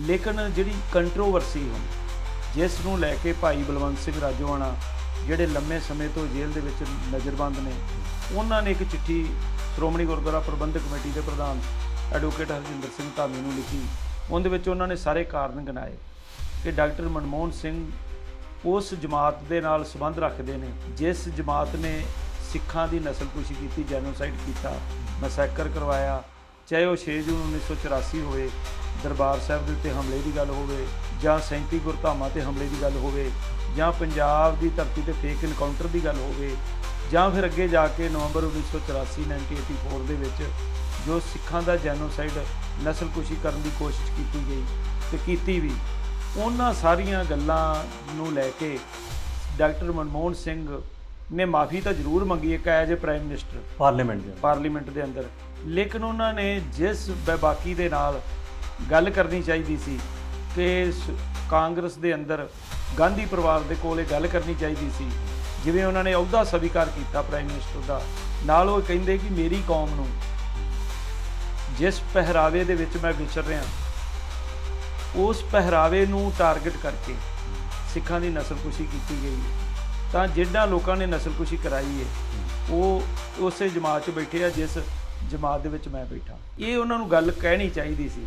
ਲੇਕਿਨ ਜਿਹੜੀ ਕੰਟਰੋਵਰਸੀ ਹੁਣ, ਜਿਸ ਨੂੰ ਲੈ ਕੇ ਭਾਈ ਬਲਵੰਤ ਸਿੰਘ ਰਾਜੋਆਣਾ ਜਿਹੜੇ ਲੰਮੇ ਸਮੇਂ ਤੋਂ ਜੇਲ੍ਹ ਦੇ ਵਿੱਚ ਨਜ਼ਰਬੰਦ ਨੇ, ਉਹਨਾਂ ਨੇ ਇੱਕ ਚਿੱਠੀ ਸ਼੍ਰੋਮਣੀ ਗੁਰਦੁਆਰਾ ਪ੍ਰਬੰਧਕ ਕਮੇਟੀ ਦੇ ਪ੍ਰਧਾਨ ਐਡਵੋਕੇਟ ਹਰਜਿੰਦਰ ਸਿੰਘ ਧਾਮੀ ਨੂੰ ਲਿਖੀ। ਉਹਦੇ ਵਿੱਚ ਉਹਨਾਂ ਨੇ ਸਾਰੇ ਕਾਰਨ ਗਿਣਾਏ ਕਿ ਡਾਕਟਰ ਮਨਮੋਹਨ ਸਿੰਘ ਉਸ ਜਮਾਤ ਦੇ ਨਾਲ ਸੰਬੰਧ ਰੱਖਦੇ ਨੇ, ਜਿਸ ਜਮਾਤ ਨੇ ਸਿੱਖਾਂ ਦੀ ਨਸਲਕੁਸ਼ੀ ਕੀਤੀ, ਜੈਨੋਸਾਈਡ ਕੀਤਾ ਮਸੈਕਰ ਕਰਵਾਇਆ, ਚਾਹੇ ਉਹ 6 ਜੂਨ 1984 ਹੋਵੇ ਦਰਬਾਰ ਸਾਹਿਬ ਦੇ ਉੱਤੇ ਹਮਲੇ ਦੀ ਗੱਲ ਹੋਵੇ ਜਾਂ 37 ਗੁਰਧਾਮਾਂ ਤੇ ਹਮਲੇ ਦੀ ਗੱਲ ਹੋਵੇ ਜਾਂ ਪੰਜਾਬ ਦੀ ਧਰਤੀ ਤੇ ਫੇਕ ਇਨਕਾਊਂਟਰ ਦੀ ਗੱਲ ਹੋਵੇ ਜਾਂ ਫਿਰ ਅੱਗੇ ਜਾ ਕੇ ਨਵੰਬਰ 1984 1984 ਦੇ ਵਿੱਚ ਜੋ ਸਿੱਖਾਂ ਦਾ ਜੈਨੋਸਾਈਡ ਨਸਲਕੁਸ਼ੀ ਕਰਨ ਦੀ ਕੋਸ਼ਿਸ਼ ਕੀਤੀ ਗਈ ਤੇ ਕੀਤੀ ਵੀ ਉਹਨਾਂ ਸਾਰੀਆਂ ਗੱਲਾਂ ਨੂੰ ਲੈ ਕੇ ਡਾਕਟਰ ਮਨਮੋਹਨ ਸਿੰਘ ਨੇ ਮਾਫੀ ਤਾਂ ਜ਼ਰੂਰ ਮੰਗੀ ਹੈ as a prime minister parliament ਦੇ ਪਾਰਲੀਮੈਂਟ ਦੇ ਅੰਦਰ। ਲੇਕਿਨ ਉਹਨਾਂ ਨੇ ਜਿਸ ਬੇਬਾਕੀ ਦੇ ਨਾਲ ਗੱਲ ਕਰਨੀ ਚਾਹੀਦੀ ਸੀ ਕਿ ਕਾਂਗਰਸ ਦੇ ਅੰਦਰ ਗਾਂਧੀ ਪਰਿਵਾਰ ਦੇ ਕੋਲ ਇਹ ਗੱਲ ਕਰਨੀ ਚਾਹੀਦੀ ਸੀ। ਜਿਵੇਂ ਉਹਨਾਂ ਨੇ ਅਹੁਦਾ ਸਵੀਕਾਰ ਕੀਤਾ ਪ੍ਰਾਈਮ ਮਿਨਿਸਟਰ ਦਾ, ਨਾਲ ਉਹ ਕਹਿੰਦੇ ਕਿ ਮੇਰੀ ਕੌਮ ਨੂੰ ਜਿਸ ਪਹਿਰਾਵੇ ਦੇ ਵਿੱਚ ਮੈਂ ਵਿਚਰ ਰਿਹਾ, ਉਸ ਪਹਿਰਾਵੇ ਨੂੰ ਟਾਰਗੇਟ ਕਰਕੇ ਸਿੱਖਾਂ ਦੀ ਨਸਲਕੁਸ਼ੀ ਕੀਤੀ ਗਈ ਤਾਂ ਜਿਹੜਾ ਲੋਕਾਂ ਨੇ ਨਸਲਕੁਸ਼ੀ ਕਰਾਈ ਹੈ, ਉਹ ਉਸੇ ਜਮਾਤ 'ਚ ਬੈਠੇ ਆ, ਜਿਸ ਜਮਾਤ ਦੇ ਵਿੱਚ ਮੈਂ ਬੈਠਾ। ਇਹ ਉਹਨਾਂ ਨੂੰ ਗੱਲ ਕਹਿਣੀ ਚਾਹੀਦੀ ਸੀ।